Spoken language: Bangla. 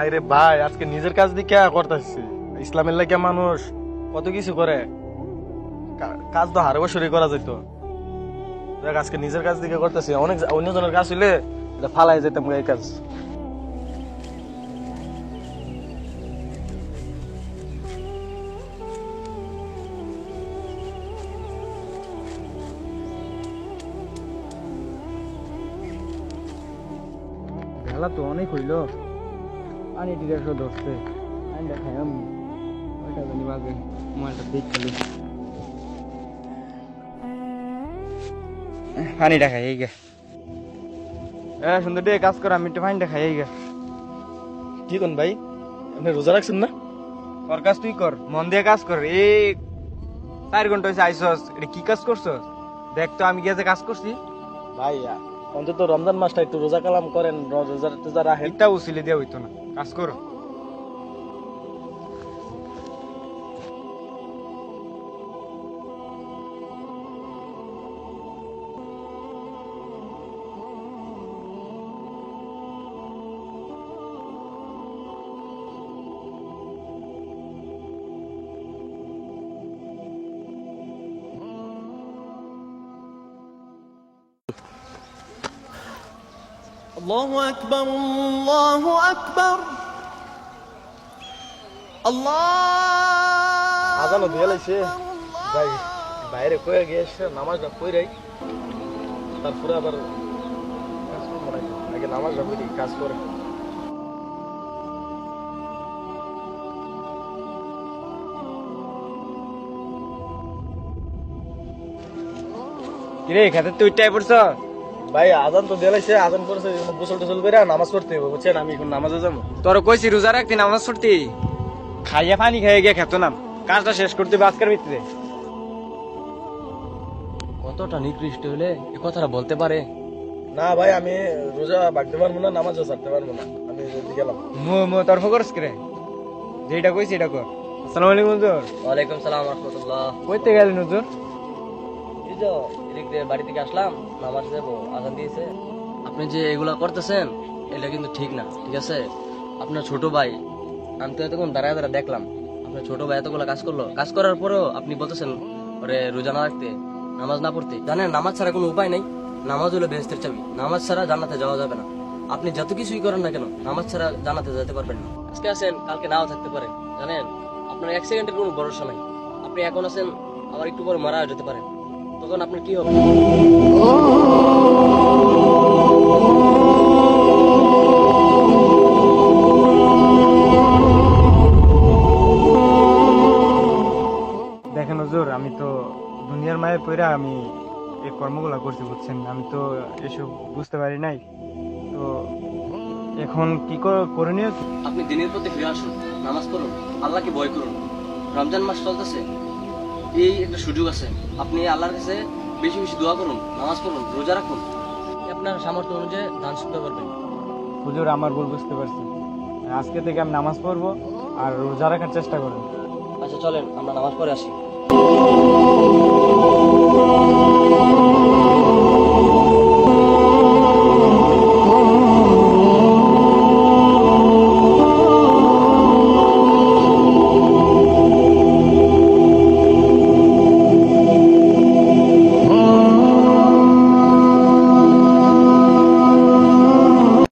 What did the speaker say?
আরে ভাই, আজকে নিজের কাজ দিয়ে কে করতেছি? ইসলামের লাগে মানুষ কত কিছু করে? কাজ তো হারে বছরই করা যেত দেখ, আজকে নিজের কাজ দিকে করতেছি, অনেক অন্যজনের কাজ হইলে এটা ফালাই যেতাম এই কাজ। খেলা তো অনেক হইল। পানি টিকে একশো ধরছে পানিটা খাই আমি ওইটা জানি বাজে। মোবাইলটা দেখ খালি। পানিটা খাই এই গে। এ সুন্দর কাজ কর আমি একটু পানিটা খাই এই গে। কি কোন ভাই? আপনি রোজা রাখছেন না? তোর কাজ তুই কর মন দিয়ে কাজ কর। এই চার ঘণ্টা হয়েছে আইসস। এটা কি কাজ করছস? দেখ তো আমি গিয়ে যে কাজ করছি। ভাই অন্তত রমজান মাসটা একটু রোজা কালাম করেন, রোজা রাখেন। এটা উসিলে দেওয়া হইতো না। কাজ করো। الله أكبر الله أكبر الله আজানো দিয়ে লাইছে ভাই বাইরে কয়ে গিয়েছে নামাজটা কইরাই তারপরে আবার কাজ করবো নাকি। আগে নামাজটা করি কাজ করে কিরে খেতে তুই টাই পড়ছ ভাই আজান তো দিয়ে লাইছে আজান করেছে গোসল টোসল করে নামাজ পড়তে হবে বুঝছেন? আমি এখন নামাজে যাব। তোর কইছি রোজা রাখতি নামাজ পড়তি? খাইয়া পানি খাইয়ে গিয়ে খেতো না। কাজটা শেষ করতে আজকের ভিত্তিতে। কতটা নিকৃষ্ট হলে এ কথাটা বলতে পারে? না ভাই আমি রোজা বাগতে পারব না নামাজও ছাড়তে পারব না। আমি গেলাম। মো মো তরফ করস করে? যেটা কইছি এটা কর। আসসালামু আলাইকুম নজর ওয়ালাইকুম সালাম রহমতুল্লাহ। কইতে গেল নজর এদিক দিয়ে বাড়ি থেকে আসলাম নামাজ আজান দিয়েছে। আপনি যে এগুলা করতেছেন, এটা কিন্তু ঠিক না, ঠিক আছে? আপনার ছোট ভাই, আমি তো এতক্ষণ দাঁড়ায় দাঁড়ায় দেখলাম, আপনার ছোট ভাই এতগুলা কাজ করল। কাজ করার পরেও আপনি বলতেছেন, ওরে, রোজা না রাখতে, নামাজ না পড়তে। জানেন, নামাজ ছাড়া কোনো উপায় নাই। নামাজ হলো বেহেস্তের চাবি। নামাজ ছাড়া জান্নাতে যাওয়া যাবে না। আপনি যত কিছুই করেন না কেন, নামাজ ছাড়া জান্নাতে যেতে পারবেন না। আজকে আছেন, কালকে নাও থাকতে পারেন, জানেন? আপনার এক সেকেন্ডের কোনো ভরসা নাই। আপনি এখন আছেন, আবার একটু পরে মারা যেতে পারেন। তখন আপনার কি হবে? দেখেন নজর আমি তো দুনিয়ার মায়ের পইরা আমি এই কর্মগুলো করছি বুঝছেন? আমি তো এসব বুঝতে পারি নাই। তো এখন কি কর- করণীয় আপনি দিনের প্রতি ফিরে আসুন নামাজ পড়ুন আল্লাহকে ভয় করুন। রমজান মাস চলতেছে এই একটা সুযোগ আছে। আপনি আল্লাহর কাছে বেশি বেশি দোয়া করুন নামাজ পড়ুন রোজা রাখুন। আপনার সামর্থ্য অনুযায়ী দান শুদ্ধ করবেন। হুজুর আমার ভুল বুঝতে পারছি। আজকে থেকে আমি নামাজ পড়ব আর রোজা রাখার চেষ্টা করব। আচ্ছা চলেন আমরা নামাজ পড়ে আসি।